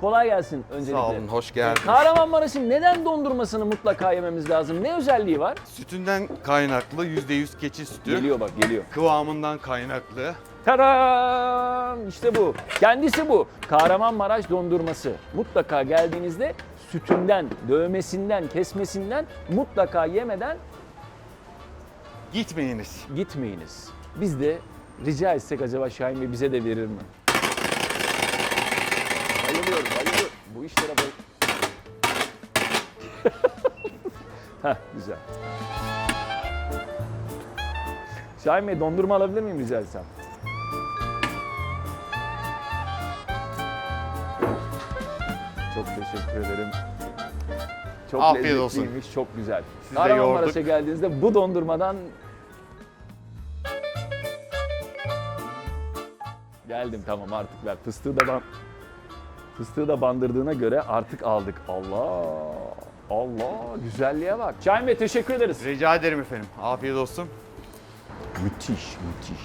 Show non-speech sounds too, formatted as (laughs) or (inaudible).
Kolay gelsin öncelikle. Sağ olun, hoş geldiniz. Kahramanmaraş'ın neden dondurmasını mutlaka yememiz lazım? Ne özelliği var? Sütünden kaynaklı %100 keçi sütü. Geliyor bak geliyor. Kıvamından kaynaklı. Tadam! İşte bu. Kendisi bu. Kahramanmaraş dondurması. Mutlaka geldiğinizde sütünden, dövmesinden, kesmesinden mutlaka yemeden Gitmeyiniz. gitmeyiniz. Biz de rica etsek acaba Şahin Bey bize de verir mi? Bayılıyorum, bayılıyorum. Bu işlere bay... (laughs) Heh, güzel. Şahin Bey dondurma alabilir miyim rica etsem? Çok teşekkür ederim. Çok Afiyet olsun. lezzetliymiş, çok güzel. Siz de Kahramanmaraş'a yoğurduk. geldiğinizde bu dondurmadan Geldim tamam artık ver. Fıstığı da ban... Fıstığı da bandırdığına göre artık aldık. Allah! Allah! Güzelliğe bak. Şahin Bey teşekkür ederiz. Rica ederim efendim. Afiyet olsun. Müthiş, müthiş.